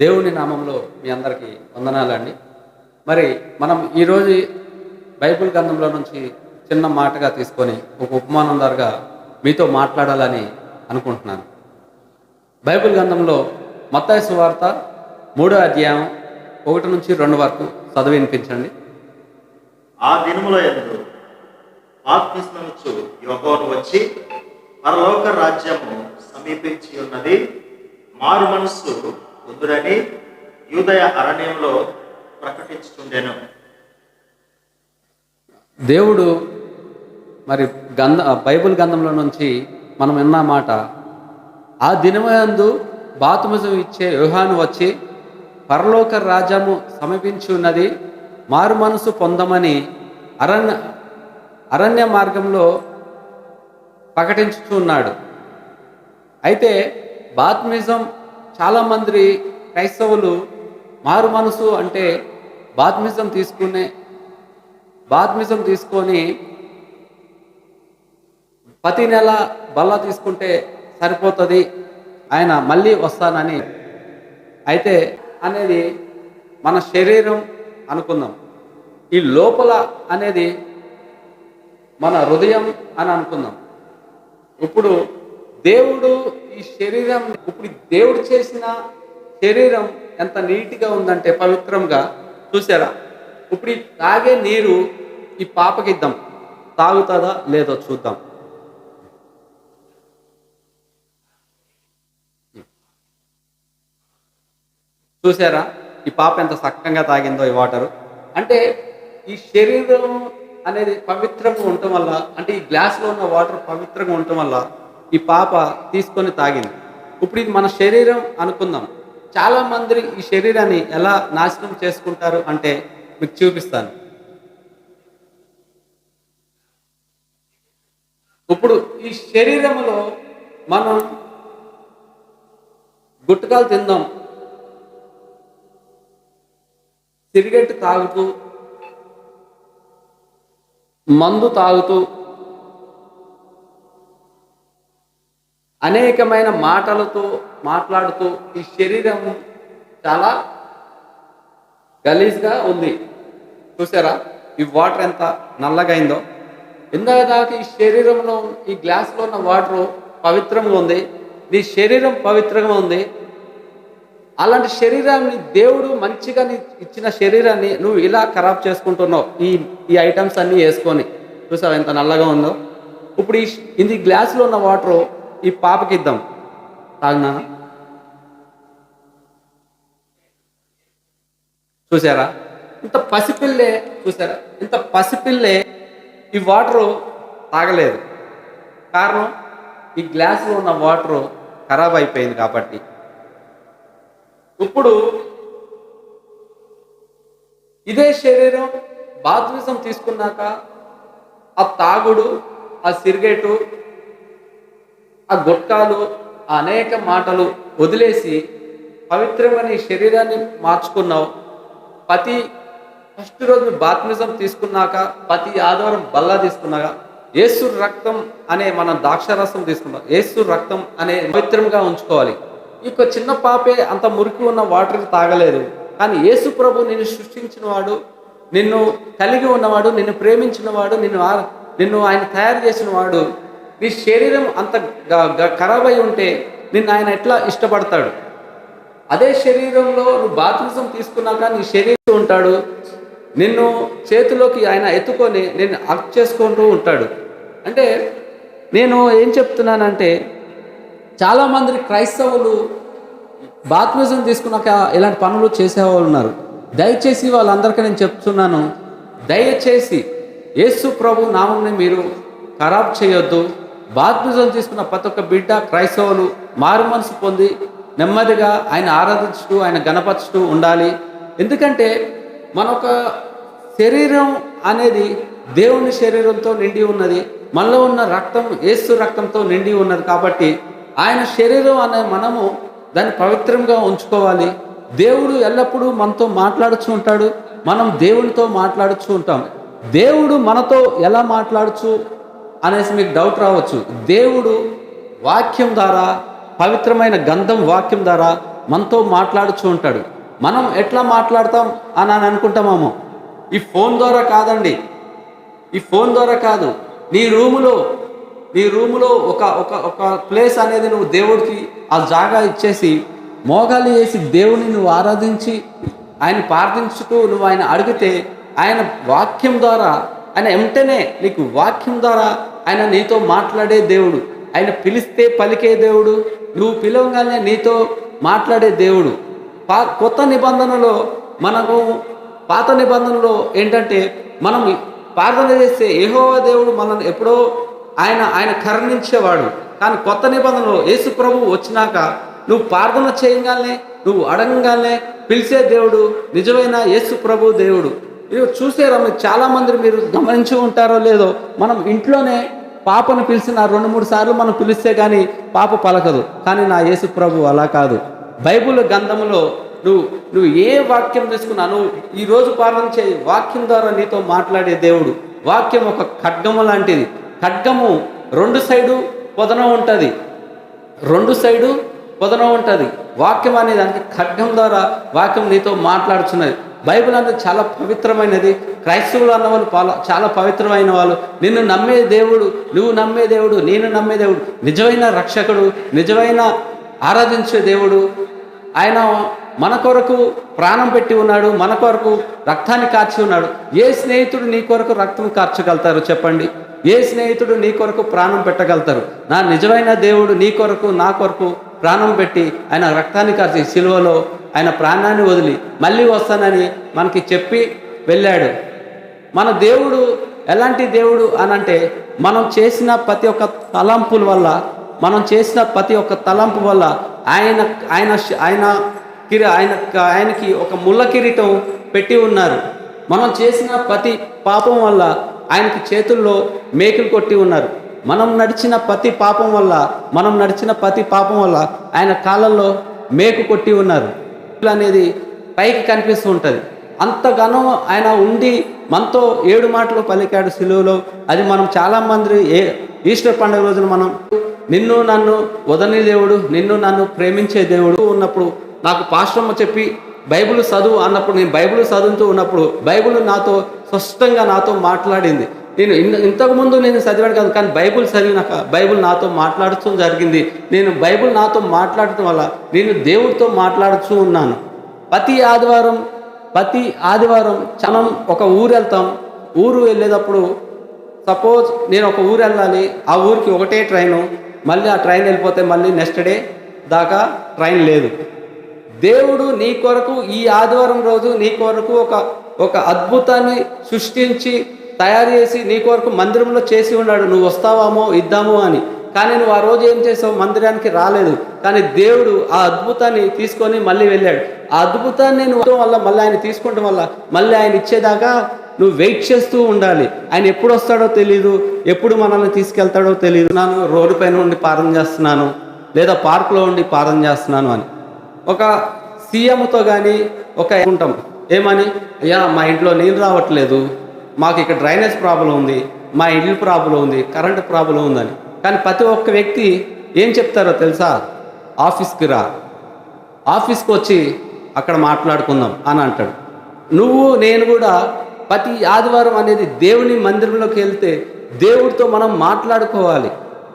దేవుని నామంలో మీ అందరికీ వందనాలండి. మరి మనం ఈరోజు బైబిల్ గ్రంథంలో నుంచి చిన్న మాటగా తీసుకొని ఒక ఉపమానం ద్వారా మీతో మాట్లాడాలని అనుకుంటున్నాను. బైబిల్ గ్రంథంలో మత్తాయి సువార్త మూడో అధ్యాయం ఒకటి నుంచి రెండు వరకు చదివి వినిపించండి. ఆ దినముల ఎందు బాప్తిస్మమిచ్చు యోగోను వచ్చి పరలోక రాజ్యము సమీపించి ఉన్నది మారు మనస్సు ఉందురని యూదయ అరణ్యంలో ప్రకటించుతుండెను దేవుడు మరి గంధ బైబిల్ గంధంలో నుంచి మనం విన్న మాట ఆ దినమందు బాతుమజం ఇచ్చే వ్యూహాను వచ్చి పరలోక రాజ్యము సమీపించి ఉన్నది మారు మనసు పొందమని అరణ్య అరణ్య మార్గంలో ప్రకటించుతున్నాడు అయితే బాత్మిజం చాలామంది క్రైస్తవులు మారు మనసు అంటే బాత్మిజం తీసుకునే బాత్మిజం తీసుకొని ప్రతి నెల బల్ల తీసుకుంటే సరిపోతుంది ఆయన మళ్ళీ వస్తానని. అయితే అనేది మన శరీరం అనుకుందాం. ఈ లోపల అనేది మన హృదయం అని అనుకుందాం. ఇప్పుడు దేవుడు ఈ శరీరం ఇప్పుడు దేవుడు చేసిన శరీరం ఎంత నీట్గా ఉందంటే పవిత్రంగా చూసారా? ఇప్పుడు ఈ తాగే నీరు ఈ పాపకి ఇద్దాం తాగుతుందా లేదో చూద్దాం. చూసారా? ఈ పాప ఎంత చక్కగా తాగిందో ఈ వాటరు. అంటే ఈ శరీరం అనేది పవిత్రంగా ఉండటం వల్ల అంటే ఈ గ్లాస్లో ఉన్న వాటర్ పవిత్రంగా ఉండటం వల్ల ఈ పాప తీసుకొని తాగింది. ఇప్పుడు ఇది మన శరీరం అనుకుందాం. చాలా మంది ఈ శరీరాన్ని ఎలా నాశనం చేసుకుంటారు అంటే మీకు చూపిస్తాను. ఇప్పుడు ఈ శరీరంలో మనం గుట్టకాలు తిందాం. సిగరెట్ తాగుతూ మందు తాగుతూ అనేకమైన మాటలతో మాట్లాడుతూ ఈ శరీరం చాలా గలీజ్గా ఉంది. చూసారా? ఈ వాటర్ ఎంత నల్లగా అయిందో ఇందాక దాకా ఈ శరీరంలో ఈ గ్లాస్లో ఉన్న వాటర్ పవిత్రంగా ఉంది. నీ శరీరం పవిత్రంగా ఉంది. అలాంటి శరీరాన్ని దేవుడు మంచిగా నీ ఇచ్చిన శరీరాన్ని నువ్వు ఇలా ఖరాబ్ చేసుకుంటున్నావు. ఈ ఈ ఐటమ్స్ అన్నీ వేసుకొని. చూసావు ఎంత నల్లగా ఉందో? ఇప్పుడు ఈ ఇది గ్లాసులో ఉన్న వాటర్ ఈ పాపకి ఇద్దాం. తాగునా చూసారా? ఇంత పసిపిల్లే చూసారా? ఇంత పసిపిల్లే ఈ వాటరు తాగలేదు. కారణం ఈ గ్లాసులో ఉన్న వాటరు ఖరాబ్ అయిపోయింది కాబట్టి. ఇప్పుడు ఇదే శరీరం బాధ్విజం తీసుకున్నాక ఆ తాగుడు ఆ సిరిగేటు ఆ గుట్కాలు ఆ అనేక మాటలు వదిలేసి పవిత్రమైన ఈ శరీరాన్ని మార్చుకున్నావు. ప్రతి ఫస్ట్ రోజు బాత్మిజం తీసుకున్నాక ప్రతి ఆదివారం బల్లా తీసుకున్నాక ఏసు రక్తం అనే మనం ద్రాక్షరసం తీసుకున్నాం ఏసు రక్తం అనే పవిత్రంగా ఉంచుకోవాలి. ఈ యొక్క చిన్న పాపే అంత మురికి ఉన్న వాటర్ తాగలేదు. కానీ యేసు ప్రభు నిన్ను సృష్టించిన వాడు నిన్ను కలిగి ఉన్నవాడు నిన్ను ప్రేమించిన వాడు నిన్ను నిన్ను ఆయన తయారు చేసిన వాడు నీ శరీరం అంత ఖరాబ్ అయి ఉంటే నిన్ను ఆయన ఎట్లా ఇష్టపడతాడు? అదే శరీరంలో నువ్వు బాప్తిజం తీసుకున్నాక నీ శరీరం ఉంటాడు. నిన్ను చేతిలోకి ఆయన ఎత్తుకొని నేను అక్ చేసుకుంటూ ఉంటాడు. అంటే నేను ఏం చెప్తున్నానంటే చాలామంది క్రైస్తవులు బాప్తిజం తీసుకున్నాక ఇలాంటి పనులు చేసేవాళ్ళు ఉన్నారు. దయచేసి వాళ్ళందరికీ నేను చెప్తున్నాను దయచేసి యేసు ప్రభు నామంని మీరు ఖరాబ్ చేయొద్దు. బాప్తిజం తీసుకున్న ప్రతి ఒక్క బిడ్డ క్రైస్తవులు మారు మనసు పొంది నెమ్మదిగా ఆయన ఆరాధించుతూ ఆయన గణపరుచుతూ ఉండాలి. ఎందుకంటే మన ఒక శరీరం అనేది దేవుని శరీరంతో నిండి ఉన్నది. మనలో ఉన్న రక్తం ఏసు రక్తంతో నిండి ఉన్నది కాబట్టి ఆయన శరీరం అనే మనము దాన్ని పవిత్రంగా ఉంచుకోవాలి. దేవుడు ఎల్లప్పుడూ మనతో మాట్లాడుచు ఉంటాడు. మనం దేవునితో మాట్లాడుచు ఉంటాం. దేవుడు మనతో ఎలా మాట్లాడుచు అనేసి మీకు డౌట్ రావచ్చు. దేవుడు వాక్యం ద్వారా పవిత్రమైన గంధం వాక్యం ద్వారా మనతో మాట్లాడుచూ ఉంటాడు. మనం ఎట్లా మాట్లాడతాం అని అని అనుకుంటామేమో. ఈ ఫోన్ ద్వారా కాదండి. ఈ ఫోన్ ద్వారా కాదు. నీ రూములో నీ రూములో ఒక ఒక ఒక ప్లేస్ అనేది నువ్వు దేవుడికి ఆ జాగా ఇచ్చేసి మోగాలు వేసి దేవుని నువ్వు ఆరాధించి ఆయన ప్రార్థించుతూ నువ్వు ఆయన అడిగితే ఆయన వాక్యం ద్వారా ఆయన వెంటనే నీకు వాక్యం ద్వారా ఆయన నీతో మాట్లాడే దేవుడు. ఆయన పిలిస్తే పలికే దేవుడు. నువ్వు పిలవగానే నీతో మాట్లాడే దేవుడు. పా కొత్త నిబంధనలో మనకు పాత నిబంధనలో ఏంటంటే మనం ప్రార్థన చేస్తే యెహోవా దేవుడు మనల్ని ఎప్పుడో ఆయన ఆయన కరుణించేవాడు. కానీ కొత్త నిబంధనలో యేసు ప్రభు వచ్చినాక నువ్వు ప్రార్థన చేయగానే నువ్వు అడగగానే పిలిచే దేవుడు నిజమైన యేసు ప్రభు దేవుడు. ఇది చూసారా చాలా మంది మీరు గమనించి ఉంటారో లేదో మనం ఇంట్లోనే పాపను పిలిచిన రెండు మూడు సార్లు మనం పిలిస్తే కానీ పాప పలకదు. కానీ నా యేసు ప్రభు అలా కాదు. బైబిల్ గంధములో నువ్వు నువ్వు ఏ వాక్యం తీసుకున్నా నువ్వు ఈరోజు పాలన చే వాక్యం ద్వారా నీతో మాట్లాడే దేవుడు. వాక్యం ఒక ఖడ్గము లాంటిది. ఖడ్గము రెండు సైడు పొదన ఉంటుంది. రెండు సైడు పొదన ఉంటుంది. వాక్యం అనే దానికి ఖడ్గం ద్వారా వాక్యం నీతో మాట్లాడుతున్నది బైబిల్ అనేది చాలా పవిత్రమైనది. క్రైస్తవులు అన్న వాళ్ళు పాల- చాలా పవిత్రమైన వాళ్ళు. నిన్ను నమ్మే దేవుడు నువ్వు నమ్మే దేవుడు నేను నమ్మే దేవుడు నిజమైన రక్షకుడు నిజమైన ఆరాధించే దేవుడు. ఆయన మన కొరకు ప్రాణం పెట్టి ఉన్నాడు మన కొరకు రక్తాన్ని కార్చి ఉన్నాడు. ఏ స్నేహితుడు నీ కొరకు రక్తం కార్చగలుగుతారు చెప్పండి? ఏ స్నేహితుడు నీ కొరకు ప్రాణం పెట్టగలుగుతారు? నా నిజమైన దేవుడు నీ కొరకు నా కొరకు ప్రాణం పెట్టి ఆయన రక్తాన్ని కార్చి సిలువలో ఆయన ప్రాణాన్ని వదిలి మళ్ళీ వస్తానని మనకి చెప్పి వెళ్ళాడు. మన దేవుడు ఎలాంటి దేవుడు అనంటే మనం చేసిన ప్రతి ఒక్క తలంపుల వల్ల మనం చేసిన ప్రతి ఒక్క తలంపు వల్ల ఆయన ఆయన ఆయన కిరి ఆయన ఆయనకి ఒక ముళ్ళ కిరీటం పెట్టి ఉన్నారు. మనం చేసిన ప్రతి పాపం వల్ల ఆయనకి చేతుల్లో మేకులు కొట్టి ఉన్నారు. మనం నడిచిన ప్రతి పాపం వల్ల మనం నడిచిన ప్రతి పాపం వల్ల ఆయన కాళ్ళల్లో మేకు కొట్టి ఉన్నారు. అనేది పైకి కనిపిస్తూ ఉంటుంది. అంతగానో ఆయన ఉండి మనతో ఏడు మాటలు పలికాడు సిలువలో. అది మనం చాలామంది ఏ ఈస్టర్ పండుగ రోజున మనం నిన్ను నన్ను వదని దేవుడు నిన్ను నన్ను ప్రేమించే దేవుడు ఉన్నప్పుడు నాకు పాశ్రమ చెప్పి బైబిల్ చదువు అన్నప్పుడు నేను బైబిల్ చదువుతూ ఉన్నప్పుడు బైబిల్ నాతో స్పష్టంగా నాతో మాట్లాడింది. నేను ఇంతకుముందు నేను చదివాను కాదు కానీ బైబిల్ చదివినాక బైబిల్ నాతో మాట్లాడుతూ జరిగింది. నేను బైబిల్ నాతో మాట్లాడటం వల్ల నేను దేవుడితో మాట్లాడుతూ ఉన్నాను. ప్రతి ఆదివారం ప్రతి ఆదివారం క్షణం ఒక ఊరు వెళ్తాం. ఊరు వెళ్ళేటప్పుడు సపోజ్ నేను ఒక ఊరు వెళ్ళాలి ఆ ఊరికి ఒకటే ట్రైను మళ్ళీ ఆ ట్రైన్ వెళ్ళిపోతే మళ్ళీ నెక్స్ట్ డే దాకా ట్రైన్ లేదు. దేవుడు నీ కొరకు ఈ ఆదివారం రోజు నీ కొరకు ఒక ఒక అద్భుతాన్ని సృష్టించి తయారు చేసి నీ కొరకు మందిరంలో చేసి ఉన్నాడు. నువ్వు వస్తావామో ఇద్దాము అని. కానీ నువ్వు ఆ రోజు ఏం చేసావు? మందిరానికి రాలేదు. కానీ దేవుడు ఆ అద్భుతాన్ని తీసుకొని మళ్ళీ వెళ్ళాడు. ఆ అద్భుతాన్ని నువ్వు వల్ల మళ్ళీ ఆయన తీసుకోవడం వల్ల మళ్ళీ ఆయన ఇచ్చేదాకా నువ్వు వెయిట్ చేస్తూ ఉండాలి. ఆయన ఎప్పుడు వస్తాడో తెలియదు ఎప్పుడు మనల్ని తీసుకెళ్తాడో తెలియదు నేను రోడ్డు పైన ఉండి పారం చేస్తున్నాను. లేదా పార్కులో ఉండి పారం చేస్తున్నాను అని. ఒక సీఎంతో కానీ ఒక ఉంటాం ఏమని? అయ్యా మా ఇంట్లో నీళ్ళు రావట్లేదు. మాకు ఇక్కడ డ్రైనేజ్ ప్రాబ్లం ఉంది మా ఇల్లు ప్రాబ్లం ఉంది కరెంటు ప్రాబ్లం ఉందని. కానీ ప్రతి ఒక్క వ్యక్తి ఏం చెప్తారో తెలుసా? ఆఫీస్కి రా. ఆఫీస్కి వచ్చి అక్కడ మాట్లాడుకుందాం అని అంటాడు. నువ్వు నేను కూడా ప్రతి ఆదివారం అనేది దేవుని మందిరంలోకి వెళ్తే దేవుడితో మనం మాట్లాడుకోవాలి.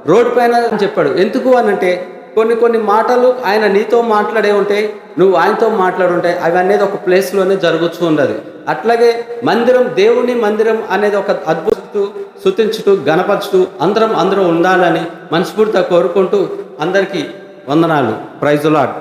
రోడ్డు పైన అని చెప్పాడు. ఎందుకు అని అంటే కొన్ని కొన్ని మాటలు ఆయన నీతో మాట్లాడే ఉంటాయి నువ్వు ఆయనతో మాట్లాడుంటాయి అవి అనేది ఒక ప్లేస్లోనే జరుగుతూ ఉండదు అట్లాగే మందిరం దేవుని మందిరం అనేది ఒక అద్భుతూ శుతించుతూ గణపరుచుతూ అందరం అందరం ఉండాలని మనస్ఫూర్తిగా కోరుకుంటూ అందరికీ వందనాలు. ప్రైజులాడ్